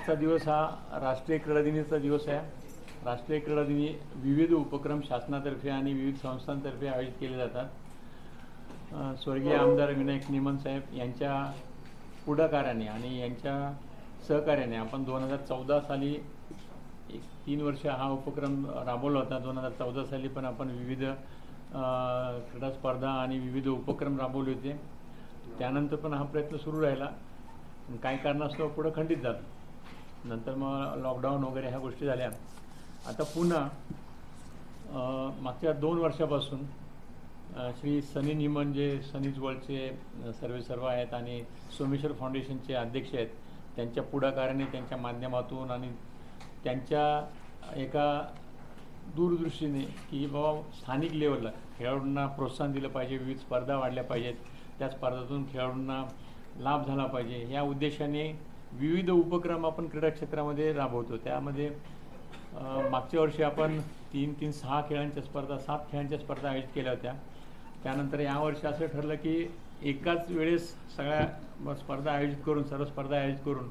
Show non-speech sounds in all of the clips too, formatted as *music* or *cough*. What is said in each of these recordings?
आजचा दिवस हा राष्ट्रीय क्रीडादिनीचा दिवस आहे. राष्ट्रीय क्रीडा दिनी विविध उपक्रम शासनातर्फे आणि विविध संस्थांतर्फे आयोजित केले जातात. स्वर्गीय आमदार विनायक निमन साहेब यांच्या पुढाकाराने आणि यांच्या सहकार्याने आपण दोन हजार चौदा साली एक तीन वर्ष हा उपक्रम राबवला होता. दोन हजार चौदा साली पण आपण विविध क्रीडा स्पर्धा आणि विविध उपक्रम राबवले होते. त्यानंतर पण हा प्रयत्न सुरू राहिला. काही कारणास्तव पुढं खंडित झालं. नंतर मग लॉकडाऊन वगैरे ह्या गोष्टी झाल्या. आता पुन्हा मागच्या दोन वर्षापासून श्री सनी निमन जे सनीज वर्ल्डचे सर्वे सर्व आहेत आणि सोमेश्वर फाउंडेशनचे अध्यक्ष आहेत त्यांच्या पुढाकाराने त्यांच्या माध्यमातून आणि त्यांच्या एका दूरदृष्टीने की बाबा स्थानिक लेवलला खेळाडूंना प्रोत्साहन दिलं पाहिजे विविध स्पर्धा वाढल्या पाहिजेत त्या स्पर्धातून खेळाडूंना लाभ झाला पाहिजे. या उद्देशाने विविध उपक्रम आपण क्रीडा क्षेत्रामध्ये राबवतो. त्यामध्ये मागच्या वर्षी आपण तीन तीन सहा खेळांच्या स्पर्धा सात खेळांच्या स्पर्धा आयोजित केल्या होत्या. त्यानंतर यावर्षी असं ठरलं की एकाच वेळेस सगळ्या स्पर्धा आयोजित करून सर्व स्पर्धा आयोजित करून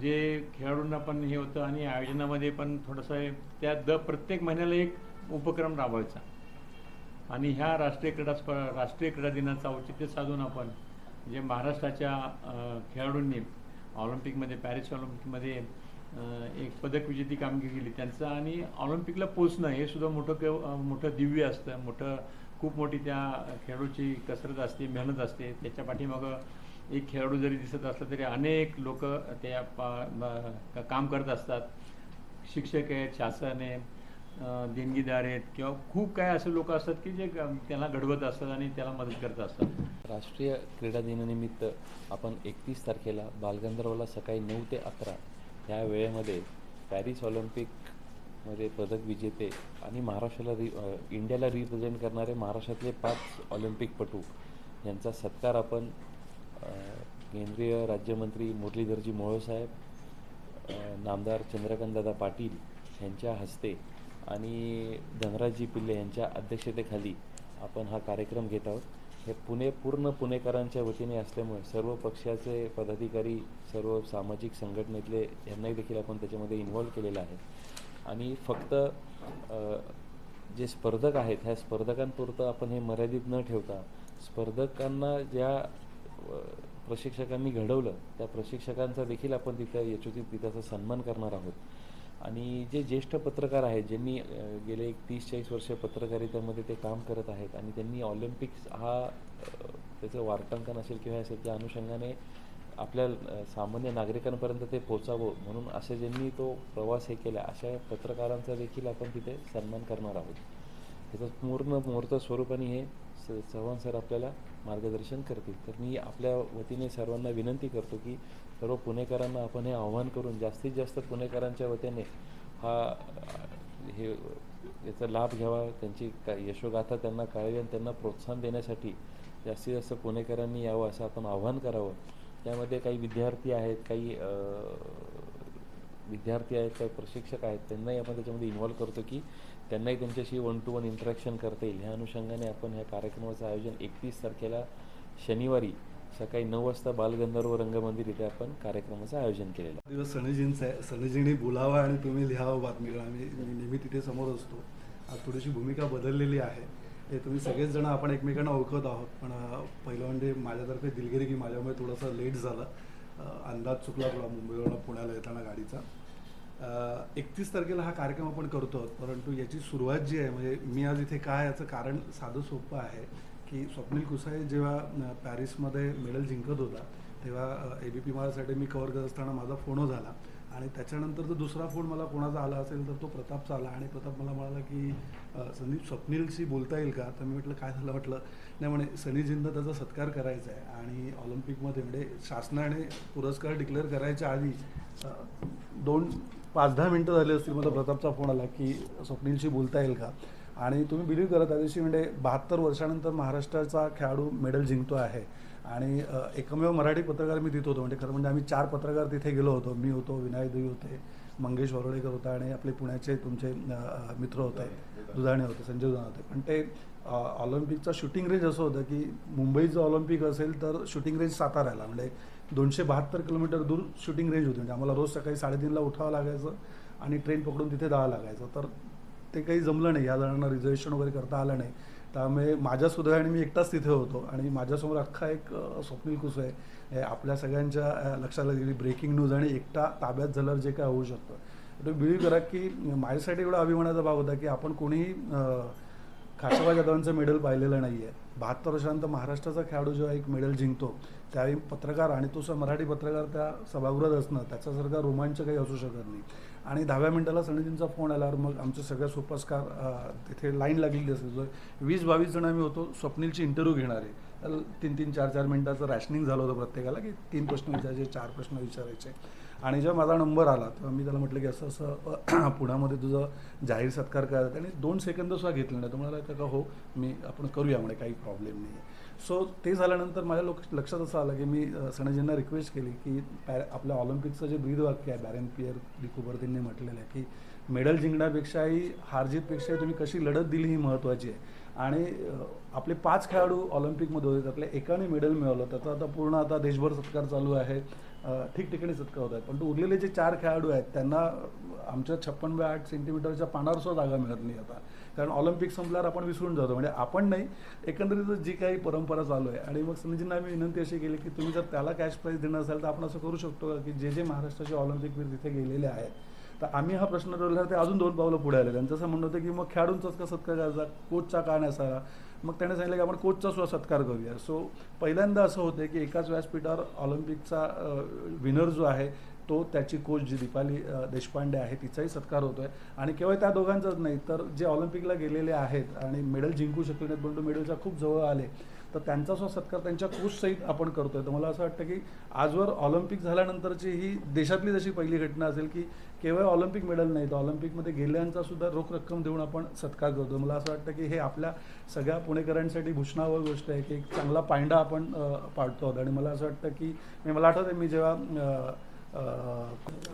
जे खेळाडूंना पण हे होतं आणि आयोजनामध्ये पण थोडंसं हे- त्या द प्रत्येक महिन्याला एक उपक्रम राबवायचा. आणि ह्या राष्ट्रीय क्रीडा स्प राष्ट्रीय क्रीडा दिनाचं औचित्य साधून आपण जे महाराष्ट्राच्या खेळाडूंनी ऑलिम्पिकमध्ये पॅरिस ऑलिम्पिकमध्ये एक पदक विजेती कामगिरी केली. त्यांचं आणि ऑलिम्पिकला पोचणं हे सुद्धा मोठं केव मोठं दिव्य असतं. मोठं खूप मोठी त्या खेळाडूची कसरत असते मेहनत असते. त्याच्या पाठीमागं एक खेळाडू जरी दिसत असला तरी अनेक लोक त्या पा- काम करत असतात. शिक्षक आहेत शासन आहे. देणगीदार आहेत किंवा खूप काय असे लोक असतात की जे त्याला घडवत असतात आणि त्याला मदत करत असतात. राष्ट्रीय क्रीडा दिनानिमित्त आपण एकतीस तारखेला बालगंधर्वला सकाळी नऊ ते अकरा ह्या वेळेमध्ये पॅरिस ऑलिम्पिकमध्ये पदक विजेते आणि महाराष्ट्राला रि इंडियाला रिप्रेझेंट करणारे महाराष्ट्रातले पाच ऑलिम्पिकपटू यांचा सत्कार आपण केंद्रीय राज्यमंत्री मुरलीधरजी मोहोळसाहेब नामदार चंद्रकांतदादा पाटील यांच्या हस्ते आणि धनराजजी पिल्ले यांच्या अध्यक्षतेखाली आपण हा कार्यक्रम घेत आहोत. हे पुणे पूर्ण पुणेकरांच्या वतीने असल्यामुळे सर्व पक्षाचे पदाधिकारी सर्व सामाजिक संघटनेतले यांनाही देखील आपण त्याच्यामध्ये इन्व्हॉल्व केलेलं आहे. आणि फक्त जे स्पर्धक आहेत ह्या स्पर्धकांपुरतं आपण हे मर्यादित न ठेवता स्पर्धकांना ज्या प्रशिक्षकांनी घडवलं त्या प्रशिक्षकांचा देखील आपण तिथं यचुतीत तिथाचा सन्मान करणार आहोत. आणि जे ज्येष्ठ पत्रकार आहेत ज्यांनी गेले एक तीस चाळीस वर्ष पत्रकारितेमध्ये ते काम करत आहेत आणि त्यांनी ऑलिम्पिक्स हा त्याचं वार्तांकन असेल किंवा असेल त्या अनुषंगाने आपल्या सामान्य नागरिकांपर्यंत ते पोचावं म्हणून असे ज्यांनी तो प्रवास हे केला अशा पत्रकारांचा देखील आपण तिथे सन्मान करणार आहोत. त्याचं पूर्ण मूर्त स्वरूपाने हे स चव्हाण सर आपल्याला मार्गदर्शन करतील. तर मी आपल्या वतीने सर्वांना विनंती करतो की सर्व पुणेकरांना आपण हे आव्हान करून जास्तीत जास्त पुणेकरांच्या वतीने हा हे याचा लाभ घ्यावा त्यांची का यशोगाथा त्यांना कळावी आणि त्यांना प्रोत्साहन देण्यासाठी जास्तीत जास्त पुणेकरांनी यावं असं आपण आव्हान करावं. त्यामध्ये काही विद्यार्थी आहेत काही विद्यार्थी आहेत काही प्रशिक्षक आहेत त्यांनाही आपण त्याच्यामध्ये इन्व्हॉल्व करतो की त्यांनाही त्यांच्याशी वन टू वन इंटरॅक्शन करता येईल. ह्या अनुषंगाने आपण ह्या कार्यक्रमाचं आयोजन एकतीस तारखेला शनिवारी सकाळी नऊ वाजता बालगंधर्व रंगमंदिर इथे आपण कार्यक्रमाचं आयोजन केलेलं दिवस सनजींचा आहे. सनजींनी बोलावा आणि तुम्ही लिहावं बातमीला आम्ही नेहमी तिथे समोर असतो. आज थोडीशी भूमिका बदललेली आहे. हे तुम्ही सगळेच जण आपण एकमेकांना ओळखत आहोत. पण पहिलं म्हणजे माझ्यातर्फे दिलगिरी की माझ्यामुळे थोडंसं लेट झालं. अंदाज चुकला थोडा मुंबईवरून पुण्याला येताना गाडीचा. एकतीस तारखेला हा कार्यक्रम आपण करतो आहोत परंतु याची सुरुवात जी आहे म्हणजे मी आज इथे काय याचं कारण साधं सोपं आहे की स्वप्नील कुसाई जेव्हा पॅरिसमध्ये मेडल जिंकत होता तेव्हा ए बी पी माझ्यासाठी मी कव्हर करत असताना माझा फोनो झाला आणि त्याच्यानंतर जर दुसरा फोन मला कोणाचा आला असेल तर तो प्रतापचा आला. आणि प्रताप मला म्हणाला की संदीप स्वप्नीलशी बोलता येईल का? तर मी म्हटलं काय झालं? म्हटलं नाही म्हणे सनीजींना त्याचा सत्कार करायचा आहे आणि ऑलिम्पिकमध्ये म्हणजे शासनाने पुरस्कार डिक्लेअर करायच्या आधी दोन पाच दहा मिनटं झाली असतील मला प्रतापचा फोन आला की स्वप्नीलशी बोलता येईल का? आणि तुम्ही बिलीव्ह करा त्या दिवशी म्हणजे बहात्तर वर्षानंतर महाराष्ट्राचा खेळाडू मेडल जिंकतो आहे. आणि एकमेव मराठी पत्रकार मी तिथे होतो. म्हणजे खरं म्हणजे आम्ही चार पत्रकार तिथे गेलो होतो. मी होतो विनायक देवी होते मंगेश वरोडेकर होता आणि आपले पुण्याचे तुमचे मित्र होते. दुधाणे होते संजय दुधाणे होते. पण ते अ, ऑलिम्पिकचा शूटिंग रेंज असं होतं की मुंबईचं ऑलिम्पिक असेल तर शूटिंग रेंज साताऱ्याला. म्हणजे दोनशे बहात्तर किलोमीटर दूर शूटिंग रेंज होती. म्हणजे आम्हाला रोज सकाळी साडेतीनला उठावं लागायचं आणि ट्रेन पकडून तिथे जावं लागायचं. तर ते काही जमलं नाही. या जणांना रिझर्वेशन वगैरे करता आलं नाही. त्यामुळे माझ्या सुदैवाने मी एकटाच तिथे होतो आणि माझ्यासमोर अख्खा एक स्वप्नील कुसळे हे आपल्या सगळ्यांच्या लक्षात गेली ब्रेकिंग न्यूज आणि एकटा ताब्यात झाल्यावर जे काय होऊ शकतं. तर बिलीव्ह करा की माझ्यासाठी एवढा अभिमानाचा भाग होता की आपण कोणीही खासबा खाशाबा जाधवांचं मेडल पाहिलेलं नाही आहे बहात्तर वर्षानंतर महाराष्ट्राचा खेळाडू जेव्हा एक मेडल जिंकतो त्यावेळी पत्रकार आणि तो मराठी पत्रकार त्या सभागृहात असणं त्याच्यासारखा रोमांच काही असू शकत नाही. आणि दहाव्या मिनिटाला सणजींचा फोन आल्यावर मग आमचे सगळे सुपरस्कार तिथे लाईन लागलेली असेल. वीस बावीस जण आम्ही होतो स्वप्नीलची इंटरव्ह्यू घेणारे त्याला तीन तीन चार चार मिनिटाचं रॅशनिंग झालं होतं प्रत्येकाला की तीन प्रश्न विचारायचे चार प्रश्न विचारायचे. आणि जेव्हा माझा नंबर आला तेव्हा मी त्याला म्हटलं की असं असं *clears throat* पुण्यामध्ये तुझं जाहीर सत्कार करायचा आणि दोन सेकंद सुद्धा घेतले नाही. तुम्हाला का हो मी आपण करूया म्हणे काही प्रॉब्लेम नाही आहे सो ते झाल्यानंतर माझ्या लोक लक्षात असं आलं की मी सणाजींना सनजींना रिक्वेस्ट केली की पॅ आपल्या ऑलिम्पिकचं जे ब्रीदवाक्य आहे बॅरन पियर डिकुबर्तींनी म्हटलेलं आहे की मेडल जिंकण्यापेक्षाही हारजीतपेक्षाही तुम्ही कशी लढत दिली ही महत्त्वाची आहे. आणि आपले पाच खेळाडू ऑलिम्पिकमध्ये होते त्यातल्या एकाने मेडल मिळवलं. त्याचा आता पूर्ण आता देशभर सत्कार चालू आहे. ठिकठिकाणी सत्कार होत आहेत पण उरलेले जे चार खेळाडू आहेत त्यांना आमच्या छप्पन बाय आठ सेंटीमीटरच्या पानावर सुद्धा जागा मिळत नाही आता. कारण ऑलिम्पिक संपल्यावर आपण विसरून जातो. म्हणजे आपण नाही एकंदरीत जी काही परंपरा चालू आहे. आणि मग संजींना आम्ही विनंती अशी केली की तुम्ही जर त्याला कॅश प्राईज देणं असाल तर आपण असं करू शकतो का की जे जे महाराष्ट्राचे ऑलिम्पिकवीर तिथे गेलेले आहेत? तर आम्ही हा प्रश्न ठरवल्यावर ते अजून दोन पावलं पुढे आले. त्यांचं असं म्हणणं होतं की मग खेळाडूंचाच का सत्कार करायचा कोचचा का नसावा? मग त्याने सांगितलं की आपण कोचचा सुद्धा सत्कार करूया. सो पहिल्यांदा असं होतं की एकाच व्यासपीठावर ऑलिम्पिकचा विनर जो आहे तो त्याची कोच जी दीपाली देशपांडे आहे तिचाही सत्कार होतो आहे आणि केवळ त्या दोघांचाच नाही तर जे ऑलिम्पिकला गेलेले आहेत आणि मेडल जिंकू शकले नाहीत परंतु मेडलच्या खूप जवळ आले तर त्यांचा सुद्धा सत्कार त्यांच्या कोच सहित आपण करतोय. तर मला असं वाटतं की आजवर ऑलिम्पिक झाल्यानंतरची ही देशातली जशी पहिली घटना असेल की केवळ ऑलिम्पिक मेडल नाही तर ऑलिम्पिकमध्ये गेल्यांचा सुद्धा रोख रक्कम देऊन आपण सत्कार करतो मला असं वाटतं की हे आपल्या सगळ्या पुणेकरांसाठी भूषणावं गोष्ट आहे की एक चांगला पायंडा आपण पाडतो. आहोत आणि मला असं वाटतं की मी मला आठवतं मी जेव्हा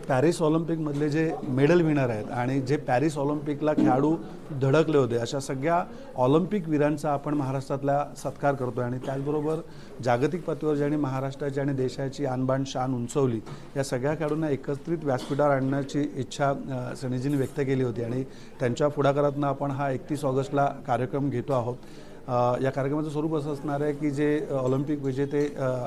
पॅरिस ऑलिम्पिकमधले जे मेडल विनर आहेत आणि जे पॅरिस ऑलिम्पिकला खेळाडू धडकले होते अशा सगळ्या ऑलिम्पिक वीरांचा आपण महाराष्ट्रातला सत्कार करतो आणि त्याचबरोबर जागतिक पातळीवर ज्यांनी महाराष्ट्राची आणि देशाची आणबाण शान उंचवली या सगळ्या खेळाडूंना एकत्रित व्यासपीठावर आणण्याची इच्छा अ, व्यक्त केली होती आणि त्यांच्या पुढाकारातून आपण हा एकतीस ऑगस्टला कार्यक्रम घेतो आहोत. या कार्यक्रमाचं स्वरूप असं असणार आहे की जे ऑलिम्पिक विजेते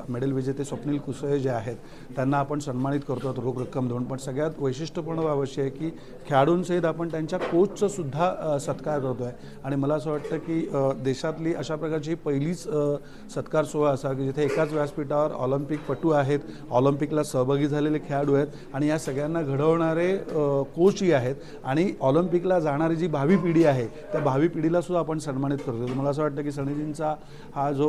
मेडल विजेते स्वप्नील कुसळे जे आहेत त्यांना आपण सन्मानित करतो रोख रक्कम देऊन. पण सगळ्यात वैशिष्ट्यपूर्ण बाब अशी आहे की खेळाडूंसहित आपण त्यांच्या कोचचा सुद्धा सत्कार करतो आहे आणि मला असं वाटतं की देशातली अशा प्रकारची पहिलीच सत्कार सोहळा असा की जिथे एकाच व्यासपीठावर ऑलिम्पिकपटू आहेत ऑलिम्पिकला सहभागी झालेले खेळाडू आहेत आणि या सगळ्यांना घडवणारे कोचही आहेत. आणि ऑलिम्पिकला जाणारी जी भावी पिढी आहे त्या भावी पिढीला सुद्धा आपण सन्मानित करतो मला असं वाटतं की सणजींचा हा जो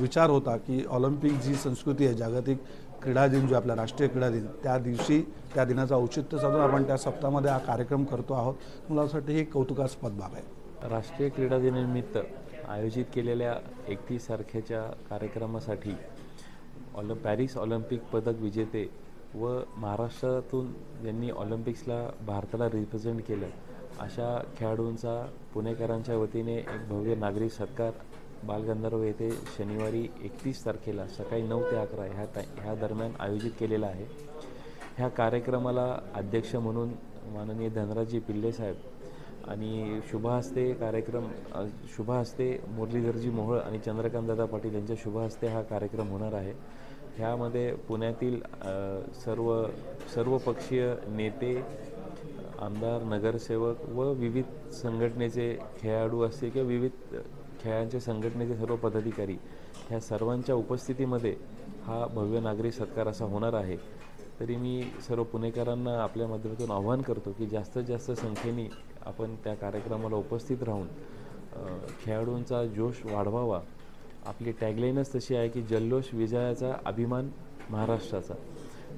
विचार होता की ऑलिम्पिक जी संस्कृती आहे जागतिक क्रीडा दिन जो आपला राष्ट्रीय क्रीडा दिन त्या दिवशी त्या दिनाचं औचित्य साधून आपण त्या सप्ताहामध्ये हा कार्यक्रम करतो आहोत. मला असं वाटतं ही कौतुकास्पद बाब आहे. राष्ट्रीय क्रीडा दिनानिमित्त आयोजित केलेल्या एकतीस तारखेच्या कार्यक्रमासाठी ऑल पॅरिस ऑलिम्पिक पदक विजेते व महाराष्ट्रातून ज्यांनी ऑलिम्पिक्सला भारताला रिप्रेझेंट केलं. अशा खेळाडूंचा पुणेकरांच्या वतीने एक भव्य नागरिक सत्कार बालगंधर्व येथे शनिवारी एकतीस तारखेला सकाळी नऊ ते अकरा ह्या टाय ह्या दरम्यान आयोजित केलेला आहे. ह्या कार्यक्रमाला अध्यक्ष म्हणून माननीय धनराजी पिल्ले साहेब आणि शुभहस्ते कार्यक्रम अ, शुभहस्ते मुरलीधरजी मोहोळ आणि चंद्रकांतदादा पाटील यांच्या शुभहस्ते हा कार्यक्रम होणार आहे. ह्यामध्ये पुण्यातील सर्व सर्वपक्षीय नेते आमदार नगरसेवक व विविध संघटनेचे खेळाडू असतील किंवा विविध खेळांच्या संघटनेचे सर्व पदाधिकारी ह्या सर्वांच्या उपस्थितीमध्ये हा भव्य नागरी सत्कार असा होणार आहे. तरी मी सर्व पुणेकरांना आपल्या माध्यमातून आव्हान करतो की जास्तीत जास्त संख्येने आपण त्या कार्यक्रमाला उपस्थित राहून खेळाडूंचा जोश वाढवावा. आपली टॅगलाईनच तशी आहे की जल्लोष विजयाचा अभिमान महाराष्ट्राचा.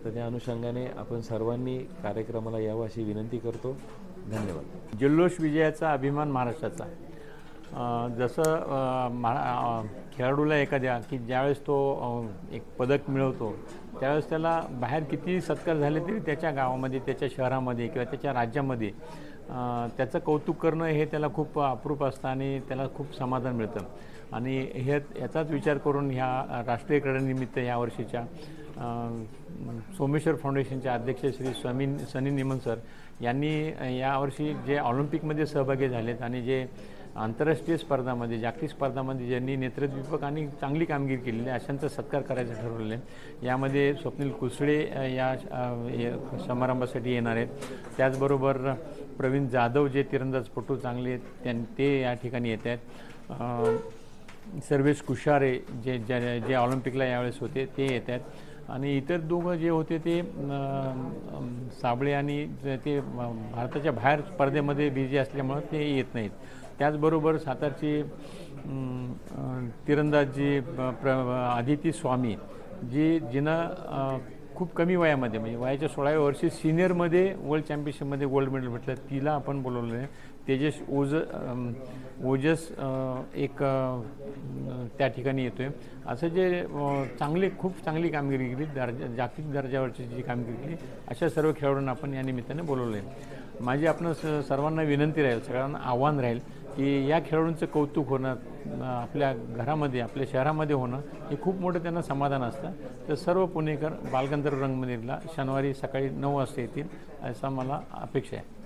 तर त्या अनुषंगाने आपण सर्वांनी कार्यक्रमाला यावं अशी विनंती करतो. धन्यवाद. जल्लोष विजयाचा अभिमान महाराष्ट्राचा. जसं महा खेळाडूला एखाद्या की ज्यावेळेस तो एक पदक मिळवतो त्यावेळेस त्याला बाहेर किती सत्कार झाले तरी त्याच्या गावामध्ये त्याच्या शहरामध्ये किंवा त्याच्या राज्यामध्ये त्याचं कौतुक करणं हे त्याला खूप अप्रूप असतं आणि त्याला खूप समाधान मिळतं. आणि हे याचाच विचार करून ह्या राष्ट्रीय क्रीडानिमित्त या वर्षीच्या सोमेश्वर फाउंडेशनचे अध्यक्ष श्री स्वामी सनी निमन सर यांनी यावर्षी जे ऑलिम्पिकमध्ये सहभागी झालेत आणि जे आंतरराष्ट्रीय स्पर्धामध्ये जागतिक स्पर्धामध्ये ज्यांनी नेतृत्वदीपक आणि चांगली कामगिरी केलेली आहे अशांचा सत्कार करायचं ठरवलेलं आहे. यामध्ये स्वप्नील कुसळे या समारंभासाठी येणार आहेत. त्याचबरोबर प्रवीण जाधव जे तिरंदाजपटू चांगले आहेत त्यां ते या ठिकाणी येत आहेत. सर्वेश कुशारे जे ज्या जे ऑलिम्पिकला यावेळेस होते ते येत आहेत. आणि इतर दोघं जे होते ते साबळे आणि ते भारताच्या बाहेर स्पर्धेमध्ये बिझी असल्यामुळं ते येत नाहीत. त्याचबरोबर सातारची तिरंदाजी प्र आदिती स्वामी जी जिनं खूप कमी वयामध्ये म्हणजे वयाच्या सोळाव्या वर्षी सिनियरमध्ये वर्ल्ड चॅम्पियनशिपमध्ये गोल्ड मेडल भेटलं. तिला आपण बोलवलं आहे तेजस ओज ओजस एक त्या ठिकाणी येतो आहे असं जे चांगले खूप चांगली कामगिरी केली दर्जा जागतिक दर्जावरची जी कामगिरी केली अशा सर्व खेळाडूंना आपण या निमित्ताने बोलवलं आहे माझी आपण स- सर्वांना विनंती राहील सगळ्यांना आव्हान राहील की या खेळाडूंचं कौतुक होणं आपल्या घरामध्ये आपल्या शहरामध्ये होणं हे खूप मोठं त्यांना समाधान असतं. तर सर्व पुणेकर बालगंधर्व रंगमंदिरला शनिवारी सकाळी नऊ वाजता येतील असा मला अपेक्षा आहे.